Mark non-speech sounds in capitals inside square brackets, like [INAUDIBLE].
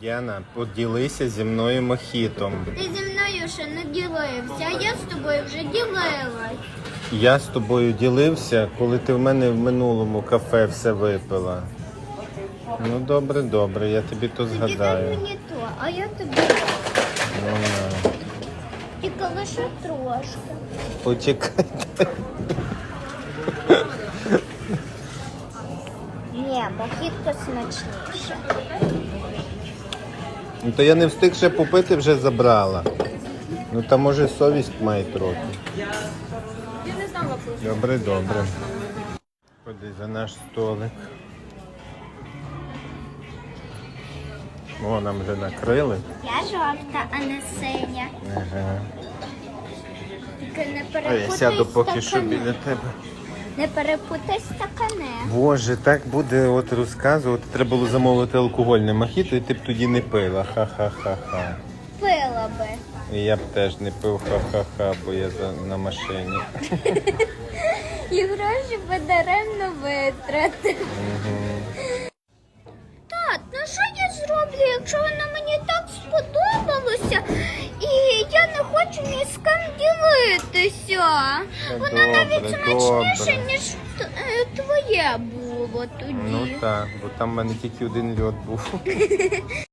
Діана, поділися зі мною мохітом. Ти зі мною ще не ділився, а я з тобою вже ділилась. Я з тобою ділився, коли ти в мене в минулому кафе все випила. Ну добре, добре, я тобі то Тоді дай згадаю. мені то, а я тобі Ну, на. тільки лише трошки. Почекайте. Ні, мохітко смачніше. Ну то я не встиг ще попити, вже забрала. Ну та може совість має трохи. Добре, добре. Ходи за наш столик. О, нам вже накрили. Я жовта, а не синя. Ага. Тільки не А я сяду поки що стакани. біля тебе. Не перепутай стакани. Боже, так буде от розказувати. Треба було замовити алкогольне мохіто, і ти б тоді не пила. Ха-ха-ха-ха. Пила би. І я б теж не пив ха-ха-ха, бо я за, на машині. [LAUGHS] І гроші би даремно витратив. Так, ну що я зроблю, якщо воно мені так не ні з ким ділитися. Воно добре, навіть смачніше, добре. ніж е, твоє було тоді. Ну так, бо там в мене тільки один льот був. [LAUGHS]